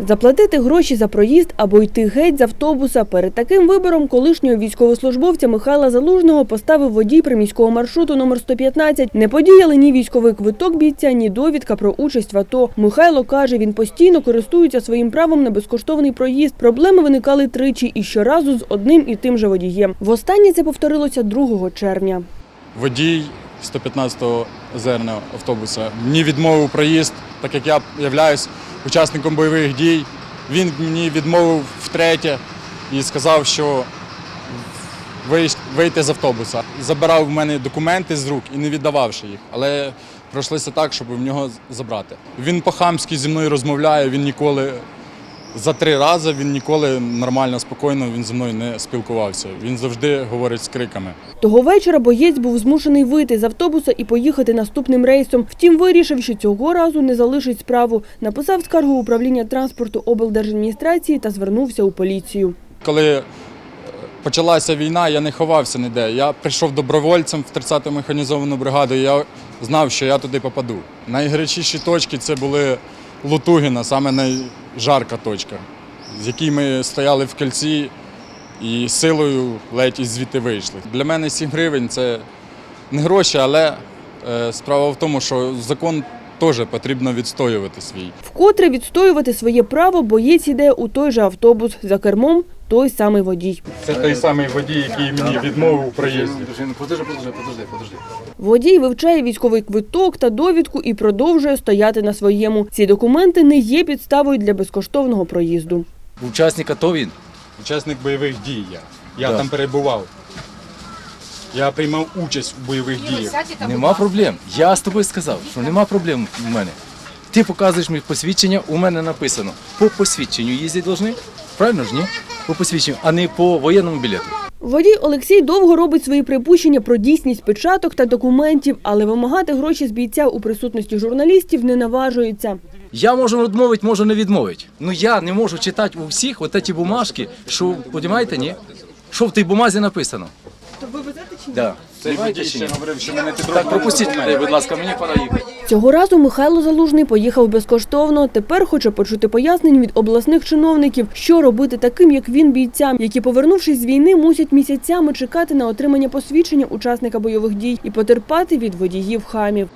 Заплатити гроші за проїзд або йти геть з автобуса. Перед таким вибором колишнього військовослужбовця Михайла Залужного поставив водій приміського маршруту номер 115. Не подіяли ні військовий квиток бійця, ні довідка про участь в АТО. Михайло каже, він постійно користується своїм правом на безкоштовний проїзд. Проблеми виникали тричі і щоразу з одним і тим же водієм. Востаннє це повторилося 2 червня. водій 115-го зерного автобуса мені відмовив проїзд, так як я являюсь учасником бойових дій. Він мені відмовив втретє і сказав, що вийти з автобуса. Забирав в мене документи з рук і не віддававши їх. Але пройшлося так, щоб в нього забрати. Він по-хамськи зі мною розмовляє, він ніколи. За три рази він ніколи нормально, спокійно він зі мною не спілкувався. Він завжди говорить з криками. Того вечора боєць був змушений вийти з автобуса і поїхати наступним рейсом. Втім, вирішив, що цього разу не залишить справу. Написав скаргу управління транспорту облдержадміністрації та звернувся у поліцію. Коли е, почалася війна, я не ховався ніде. Я прийшов добровольцем в 30-ту механізовану бригаду. І я знав, що я туди попаду. Найгарячіші точки це були Лутугіна, саме найжарка точка, з якій ми стояли в кільці і силою ледь із звідти вийшли. Для мене 7 гривень це не гроші, але е, справа в тому, що закон теж потрібно відстоювати свій. Вкотре відстоювати своє право боєць іде у той же автобус за кермом той самий водій. Це той самий водій, який мені відмовив у проїзді. Подожди, ну подожди, подожди, подожди, подожди. Водій вивчає військовий квиток та довідку і продовжує стояти на своєму. Ці документи не є підставою для безкоштовного проїзду. Учасник АТО він. Учасник бойових дій я. Я Да. там перебував. Я приймав участь у бойових діях. Нема проблем. Я з тобою сказав, що нема проблем у мене. Ти показуєш мені посвідчення, у мене написано. По посвідченню їздити повинні. Правильно ж ні? По посвідченню, а не по воєнному білету. Водій Олексій довго робить свої припущення про дійсність печаток та документів, але вимагати гроші з бійця у присутності журналістів не наважується. Я можу відмовити, можу не відмовити. Ну я не можу читати у всіх от ці бумажки, що, розумієте, ні? Що в тій бумазі написано. Ви везете чи ні? Да. Цей водій ще говорив, що мене Так, пропустіть мене, будь ласка, мені пора їхати. Цього разу Михайло Залужний поїхав безкоштовно. Тепер хоче почути пояснень від обласних чиновників, що робити таким, як він, бійцям, які, повернувшись з війни, мусять місяцями чекати на отримання посвідчення учасника бойових дій і потерпати від водіїв хамів.